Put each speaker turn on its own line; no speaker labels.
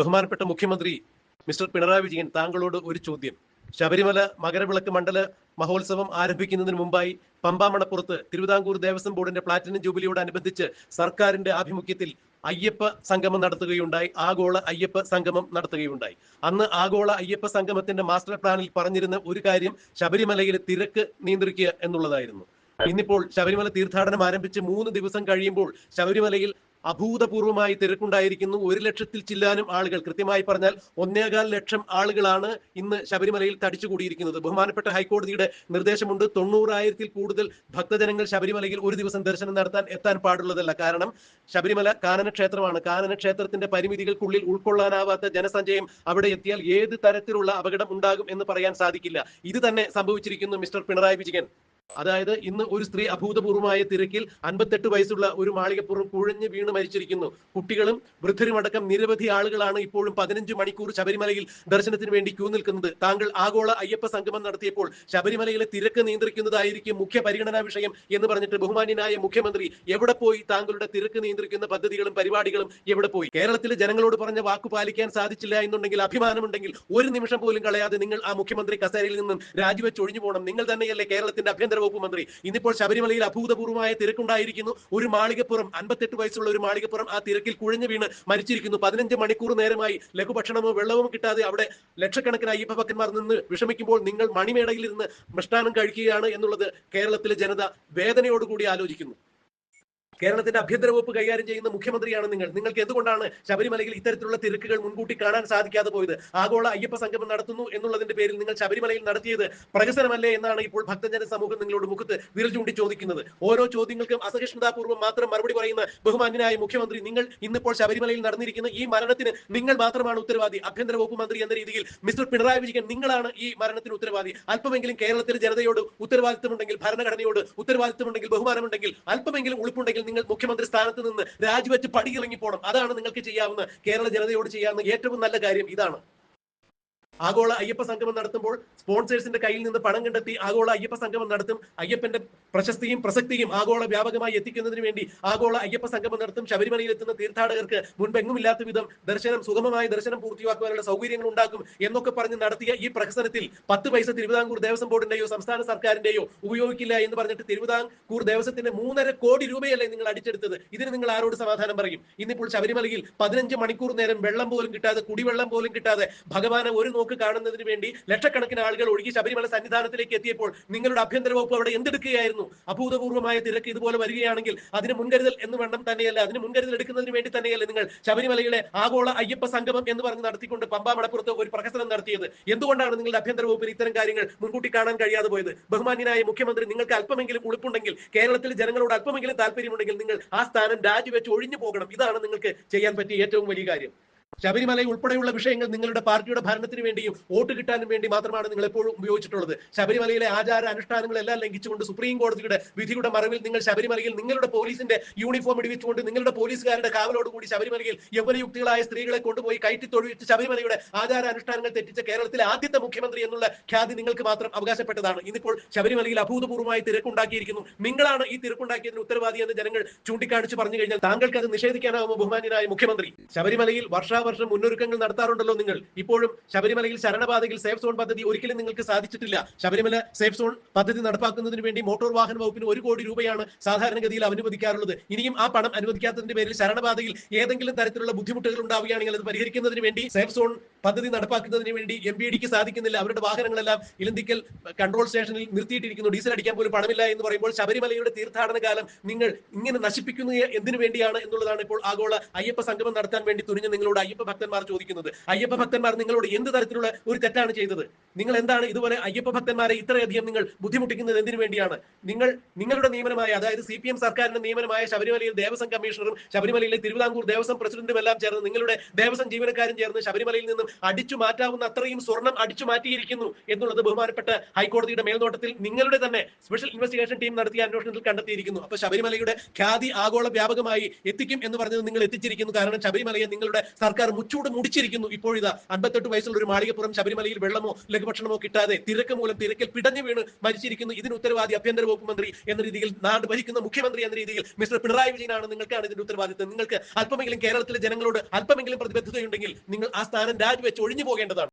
ബഹുമാനപ്പെട്ട മുഖ്യമന്ത്രി മിസ്റ്റർ പിണറായി വിജയൻ താങ്കളോട് ഒരു ചോദ്യം. ശബരിമല മകരവിളക്ക് മണ്ഡല മഹോത്സവം ആരംഭിക്കുന്നതിന് മുമ്പായി പമ്പാമണപ്പുറത്ത് തിരുവിതാംകൂർ ദേവസ്വം ബോർഡിന്റെ പ്ലാറ്റിനം ജൂബിലിയോടനുബന്ധിച്ച് സർക്കാരിന്റെ ആഭിമുഖ്യത്തിൽ അയ്യപ്പ സംഗമം നടത്തുകയുണ്ടായി. ആഗോള അയ്യപ്പ സംഗമം നടത്തുകയുണ്ടായി. അന്ന് ആഗോള അയ്യപ്പ സംഗമത്തിന്റെ മാസ്റ്റർ പ്ലാനിൽ പറഞ്ഞിരുന്ന ഒരു കാര്യം ശബരിമലയിലെ തിരക്ക് നിയന്ത്രിക്കുക എന്നുള്ളതായിരുന്നു. ഇന്നിപ്പോൾ ശബരിമല തീർത്ഥാടനം ആരംഭിച്ച് മൂന്ന് ദിവസം കഴിയുമ്പോൾ ശബരിമലയിൽ അഭൂതപൂർവമായി തിരക്കുണ്ടായിരിക്കുന്നു. ഒരു ലക്ഷത്തിൽ ചില്ലാനും ആളുകൾ. കൃത്യമായി പറഞ്ഞാൽ ഒന്നേകാൽ ലക്ഷം ആളുകളാണ് ഇന്ന് ശബരിമലയിൽ തടിച്ചുകൂടിയിരിക്കുന്നത്. ബഹുമാനപ്പെട്ട ഹൈക്കോടതിയുടെ നിർദ്ദേശമുണ്ട്. തൊണ്ണൂറായിരത്തിൽ കൂടുതൽ ഭക്തജനങ്ങൾ ശബരിമലയിൽ ഒരു ദിവസം ദർശനം നടത്താൻ എത്താൻ പാടുള്ളതല്ല. കാരണം ശബരിമല കാനന ക്ഷേത്രമാണ് കാനന ക്ഷേത്രത്തിന്റെ പരിമിതികൾക്കുള്ളിൽ ഉൾക്കൊള്ളാനാവാത്ത ജനസഞ്ചയം അവിടെ എത്തിയാൽ ഏത് തരത്തിലുള്ള അപകടം ഉണ്ടാകും എന്ന് പറയാൻ സാധിക്കില്ല. ഇത് തന്നെ സംഭവിച്ചിരിക്കുന്നു മിസ്റ്റർ പിണറായി വിജയൻ. അതായത് ഇന്ന് ഒരു സ്ത്രീ അഭൂതപൂർവമായ തിരക്കിൽ അൻപത്തെട്ട് വയസ്സുള്ള ഒരു മാളികപ്പുറം കുഴഞ്ഞു വീണ് മരിച്ചിരിക്കുന്നു. കുട്ടികളും വൃദ്ധരുമടക്കം നിരവധി ആളുകളാണ് ഇപ്പോഴും പതിനഞ്ച് മണിക്കൂർ ശബരിമലയിൽ ദർശനത്തിന് വേണ്ടി ക്യൂ നിൽക്കുന്നത്. താങ്കൾ ആഗോള അയ്യപ്പ സംഗമം നടത്തിയപ്പോൾ ശബരിമലയിലെ തിരക്ക് നിയന്ത്രിക്കുന്നതായിരിക്കും മുഖ്യ പരിഗണനാ വിഷയം എന്ന് പറഞ്ഞിട്ട് ബഹുമാന്യനായ മുഖ്യമന്ത്രി എവിടെ പോയി താങ്കളുടെ തിരക്ക് നിയന്ത്രിക്കുന്ന പദ്ധതികളും പരിപാടികളും എവിടെ പോയി? കേരളത്തിലെ ജനങ്ങളോട് പറഞ്ഞ വാക്കു പാലിക്കാൻ സാധിച്ചില്ല എന്നുണ്ടെങ്കിൽ അഭിമാനമുണ്ടെങ്കിൽ ഒരു നിമിഷം പോലും കളയാതെ നിങ്ങൾ ആ മുഖ്യമന്ത്രി കസേരയിൽ നിന്നും രാജിവെച്ച് ഒഴിഞ്ഞു പോകണം. നിങ്ങൾ തന്നെയല്ലേ കേരളത്തിന്റെ ആഭ്യന്തര വകുപ്പ് മന്ത്രി. ഇന്നിപ്പോൾ ശബരിമലയിൽ അഭൂതപൂർവമായ തിരക്കുണ്ടായിരിക്കുന്നു. ഒരു മാളികപ്പുറം അൻപത്തെട്ട് വയസ്സുള്ള ഒരു മാളികപ്പുറം ആ തിരക്കിൽ കുഴഞ്ഞു വീണ് മരിച്ചിരിക്കുന്നു. പതിനഞ്ച് മണിക്കൂർ നേരമായി ലഘുഭക്ഷണമോ വെള്ളവും കിട്ടാതെ അവിടെ ലക്ഷക്കണക്കിന് അയ്യപ്പഭക്തന്മാർ നിന്ന് വിഷമിക്കുമ്പോൾ നിങ്ങൾ മണിമേടയിൽ ഇരുന്ന് മൃഷ്ടാനം കഴിക്കുകയാണ് എന്നുള്ളത് കേരളത്തിലെ ജനത വേദനയോടുകൂടി ആലോചിക്കുന്നു. കേരളത്തിന്റെ ആഭ്യന്തര വകുപ്പ് കൈകാര്യം ചെയ്യുന്ന മുഖ്യമന്ത്രിയാണ് നിങ്ങൾ. നിങ്ങൾക്ക് എന്തുകൊണ്ടാണ് ശബരിമലയിൽ ഇത്തരത്തിലുള്ള തിരക്കുകൾ മുൻകൂട്ടി കാണാൻ സാധിക്കാതെ പോയത്? ആഗോള അയ്യപ്പ സംഗമം നടത്തുന്നു എന്നുള്ളതിന്റെ പേരിൽ നിങ്ങൾ ശബരിമലയിൽ നടത്തിയത് പ്രഹസനമല്ലേ എന്നാണ് ഇപ്പോൾ ഭക്തജന സമൂഹം നിങ്ങളോട് മുഖത്ത് വിരൽ ചൂണ്ടി ചോദിക്കുന്നത്. ഓരോ ചോദ്യങ്ങൾക്കും അസഹിഷ്ണുതാപൂർവം മാത്രം മറുപടി പറയുന്ന ബഹുമാന്യനായ മുഖ്യമന്ത്രി നിങ്ങൾ ഇന്നിപ്പോൾ ശബരിമലയിൽ നടന്നിരിക്കുന്ന ഈ മരണത്തിന് നിങ്ങൾ മാത്രമാണ് ഉത്തരവാദി. ആഭ്യന്തര വകുപ്പ് മന്ത്രി എന്ന രീതിയിൽ മിസ്റ്റർ പിണറായി വിജയൻ നിങ്ങളാണ് ഈ മരണത്തിന് ഉത്തരവാദി. അല്പമെങ്കിലും കേരളത്തിലെ ജനതയോട് ഉത്തരവാദിത്തമുണ്ടെങ്കിൽ ഭരണഘടനയോട് ഉത്തരവാദിത്തമുണ്ടെങ്കിൽ ബഹുമാനമുണ്ടെങ്കിൽ അല്പമെങ്കിലും ഉളുപ്പുണ്ടെങ്കിൽ നിങ്ങൾ മുഖ്യമന്ത്രി സ്ഥാനത്ത് നിന്ന് രാജിവെച്ച് പടിയിറങ്ങി പോകണം അതാണ് നിങ്ങൾക്ക് ചെയ്യാവുന്ന കേരള ജനതയോട് ചെയ്യാവുന്ന ഏറ്റവും നല്ല കാര്യം. ഇതാണ്. ആഗോള അയ്യപ്പ സംഗമം നടത്തുമ്പോൾ സ്പോൺസേഴ്സിന്റെ കയ്യിൽ നിന്ന് പണം കണ്ടെത്തി ആഗോള അയ്യപ്പ സംഗമം നടത്തും. അയ്യപ്പന്റെ പ്രശസ്തിയും പ്രസക്തിയും ആഗോള വ്യാപകമായി എത്തിക്കുന്നതിന് വേണ്ടി ആഗോള അയ്യപ്പ സംഗമം നടത്തും. ശബരിമലയിൽ എത്തുന്ന തീർത്ഥാടകർക്ക് മുൻപെങ്ങുമില്ലാത്ത വിധം ദർശനം സുഗമമായ ദർശനം പൂർത്തിയാക്കുവാനുള്ള സൗകര്യങ്ങൾ ഉണ്ടാക്കും എന്നൊക്കെ പറഞ്ഞ് നടത്തിയ ഈ പ്രഹസനത്തിൽ പത്ത് പൈസ തിരുവിതാംകൂർ ദേവസ്വം ബോർഡിന്റെയോ സംസ്ഥാന സർക്കാരിന്റെയോ ഉപയോഗിക്കില്ല എന്ന് പറഞ്ഞിട്ട് തിരുവിതാംകൂർ ദേവസ്വത്തിന്റെ മൂന്നര കോടി രൂപയല്ലേ നിങ്ങൾ അടിച്ചെടുത്തത്? ഇതിന് നിങ്ങൾ ആരോട് സമാധാനം പറയും? ഇന്നിപ്പോൾ ശബരിമലയിൽ പതിനഞ്ച് മണിക്കൂർ നേരം വെള്ളം പോലും കിട്ടാതെ കുടിവെള്ളം പോലും കിട്ടാതെ ഭഗവാനെ ഒരു നോക്ക് കാണുന്നതിന് വേണ്ടി ലക്ഷക്കണക്കിന് ആളുകൾ ഒഴുകി ശബരിമല സന്നിധാനത്തിലേക്ക് എത്തിയപ്പോൾ നിങ്ങളുടെ ആഭ്യന്തര വകുപ്പ് അവിടെ എന്തെടുക്കുകയായിരുന്നു? അഭൂതപൂർവമായ തിരക്ക് ഇതുപോലെ വരികയാണെങ്കിൽ അതിന് മുൻകരുതൽ എന്ന് വേണം തന്നെയല്ല? അതിന് മുൻകരുതൽ എടുക്കുന്നതിന് വേണ്ടി തന്നെയല്ല നിങ്ങൾ ശബരിമലയുടെ ആഗോള അയ്യപ്പ സംഗമം എന്ന് പറഞ്ഞ് നടത്തിക്കൊണ്ട് പമ്പാ മണപ്പുറത്ത് ഒരു പ്രഹസനം നടത്തിയത്? എന്തുകൊണ്ടാണ് നിങ്ങളുടെ ആഭ്യന്തര വകുപ്പിന് ഇത്തരം കാര്യങ്ങൾ മുൻകൂട്ടി കാണാൻ കഴിയാതെ പോയത്? ബഹുമാന്യനായ മുഖ്യമന്ത്രി നിങ്ങൾക്ക് അല്പമെങ്കിലും ഉളുപ്പുണ്ടെങ്കിൽ കേരളത്തിലെ ജനങ്ങളോട് അല്പമെങ്കിലും താല്പര്യമുണ്ടെങ്കിൽ നിങ്ങൾ ആ സ്ഥാനം രാജിവെച്ച് ഒഴിഞ്ഞു പോകണം. ഇതാണ് നിങ്ങൾക്ക് ചെയ്യാൻ പറ്റിയ ഏറ്റവും വലിയ കാര്യം. ശബരിമല ഉൾപ്പെടെയുള്ള വിഷയങ്ങൾ നിങ്ങളുടെ പാർട്ടിയുടെ ഭരണത്തിന് വേണ്ടിയും വോട്ട് കിട്ടാനും വേണ്ടി മാത്രമാണ് നിങ്ങൾ എപ്പോഴും ഉപയോഗിച്ചിട്ടുള്ളത്. ശബരിമലയിലെ ആചാര അനുഷ്ഠാനങ്ങളെല്ലാം ലംഘിച്ചുകൊണ്ട് സുപ്രീം കോടതിയുടെ വിധിയുടെ മറവിൽ നിങ്ങൾ ശബരിമലയിൽ നിങ്ങളുടെ പോലീസിന്റെ യൂണിഫോം ഇടിവിച്ചുകൊണ്ട് നിങ്ങളുടെ പോലീസുകാരുടെ കാവലോടുകൂടി ശബരിമലയിൽ യൗവനയുക്തികളായ സ്ത്രീകളെ കൊണ്ടുപോയി കയറ്റി തൊഴിച്ച് ശബരിമലയുടെ ആചാര അനുഷ്ഠാനങ്ങൾ തെറ്റിച്ച കേരളത്തിലെ ആദ്യത്തെ മുഖ്യമന്ത്രി എന്നുള്ള ഖ്യാതി നിങ്ങൾക്ക് മാത്രം അവകാശപ്പെട്ടതാണ്. ഇന്നിപ്പോൾ ശബരിമലയിൽ അഭൂതപൂർവമായി തിരക്കുണ്ടാക്കിയിരിക്കുന്നു. നിങ്ങളാണ് ഈ തിരക്കുണ്ടാക്കിയതിന് ഉത്തരവാദി എന്ന് ജനങ്ങൾ ചൂണ്ടിക്കാണിച്ച് പറഞ്ഞു കഴിഞ്ഞാൽ താങ്കൾക്ക് അത് നിഷേധിക്കാനാവുമോ ബഹുമാന്യനായ മുഖ്യമന്ത്രി? ശബരിമലയിൽ വർഷാവർഷം മുന്നൊരുക്കങ്ങൾ നടത്താറുണ്ടല്ലോ നിങ്ങൾ. ഇപ്പോഴും ശബരിമലയിൽ ശരണപാതയിൽ സേഫ് സോൺ പദ്ധതി ഒരിക്കലും നിങ്ങൾക്ക് സാധിച്ചിട്ടില്ല. ശബരിമല സേഫ് സോൺ പദ്ധതി നടപ്പാക്കുന്നതിന് വേണ്ടി മോട്ടോർ വാഹന വകുപ്പിന് ഒരു കോടി രൂപയാണ് സാധാരണഗതിയിൽ അനുവദിക്കാറുള്ളത്. ഇനിയും ആ പണം അനുവദിക്കാത്തതിന്റെ പേരിൽ ശരണപാതയിൽ ഏതെങ്കിലും തരത്തിലുള്ള ബുദ്ധിമുട്ടുകൾ ഉണ്ടാവുകയാണെങ്കിൽ അത് പരിഹരിക്കുന്നതിന് വേണ്ടി സേഫ് സോൺ പദ്ധതി നടപ്പാക്കുന്നതിന് വേണ്ടി എം ബി ഡിക്ക് സാധിക്കുന്നില്ല. അവരുടെ വാഹനങ്ങളെല്ലാം ഇലന്തിക്കൽ കൺട്രോൾ സ്റ്റേഷനിൽ നിർത്തിയിട്ടിരിക്കുന്നു. ഡീസൽ അടിക്കാൻ പോലും പണമില്ല എന്ന് പറയുമ്പോൾ ശബരിമലയുടെ തീർത്ഥാടന കാലം നിങ്ങൾ ഇങ്ങനെ നശിപ്പിക്കുന്നത് എന്തിനു വേണ്ടിയാണ് എന്നുള്ളതാണ് ഇപ്പോൾ ആഗോള അയ്യപ്പ സംഗമം നടത്താൻ വേണ്ടി തുനിഞ്ഞ് നിങ്ങളോട് അയ്യപ്പ ഭക്തന്മാർ ചോദിക്കുന്നത് അയ്യപ്പ ഭക്തന്മാർ നിങ്ങളോട് എന്ത് തരത്തിലുള്ള ഒരു തെറ്റാണ് ചെയ്തത്? നിങ്ങൾ എന്താണ് ഇതുപോലെ അയ്യപ്പ ഭക്തന്മാരെ ഇത്രയധികം നിങ്ങൾ ബുദ്ധിമുട്ടിക്കുന്നത് എന്തിനു വേണ്ടിയാണ്? നിങ്ങൾ നിങ്ങളുടെ നിയമനമായ അതായത് സി പി എം സർക്കാരിന്റെ നിയമനമായ ശബരിമലയിൽ ദേവസ്വം കമ്മീഷണറും ശബരിമലയിലെ തിരുവിതാംകൂർ ദേവസ്വം പ്രസിഡന്റും എല്ലാം ചേർന്ന് നിങ്ങളുടെ ദേവസ്വം ജീവനക്കാരും ചേർന്ന് ശബരിമലയിൽ നിന്നും അടിച്ചു മാറ്റാവുന്ന അത്രയും സ്വർണം അടിച്ചു മാറ്റിയിരിക്കുന്നു എന്നുള്ളത് ബഹുമാനപ്പെട്ട ഹൈക്കോടതിയുടെ മേൽനോട്ടത്തിൽ നിങ്ങളുടെ തന്നെ സ്പെഷ്യൽ ഇൻവെസ്റ്റിഗേഷൻ ടീം നടത്തിയ അന്വേഷണത്തിൽ കണ്ടെത്തിയിരിക്കുന്നു. അപ്പൊ ശബരിമലയുടെ ഖ്യാതി ആഗോള വ്യാപകമായി എത്തിക്കും എന്ന് പറഞ്ഞത് നിങ്ങൾ എത്തിച്ചിരിക്കുന്നു. കാരണം ശബരിമലയെ നിങ്ങളുടെ സർക്കാർ മുച്ചൂട് മുടിച്ചിരിക്കുന്നു. ഇപ്പോഴിതാ അൻപത്തെട്ട് വയസ്സുള്ള ഒരു മാളികപ്പുറം ശബരിമലയിൽ വെള്ളമോ ലഘുഭക്ഷണമോ കിട്ടാതെ തിരക്ക് മൂലം തിരക്കിൽ പിടഞ്ഞു വീണ് മരിച്ചിരിക്കുന്നു. ഇതിന് ഉത്തരവാദി ആഭ്യന്തര വകുപ്പ് മന്ത്രി എന്ന രീതിയിൽ നാട് ഭരിക്കുന്ന മുഖ്യമന്ത്രി എന്ന രീതിയിൽ മിസ്റ്റർ പിണറായി വിജയനാണ്. നിങ്ങൾക്കാണ് ഇതിന്റെ ഉത്തരവാദിത്വം. നിങ്ങൾക്ക് അല്പമെങ്കിലും കേരളത്തിലെ ജനങ്ങളോട് അല്പമെങ്കിലും പ്രതിബദ്ധതയുണ്ടെങ്കിൽ നിങ്ങൾ ആ സ്ഥാനം രാജിവെച്ച് ഒഴിഞ്ഞു പോകേണ്ടതാണ്.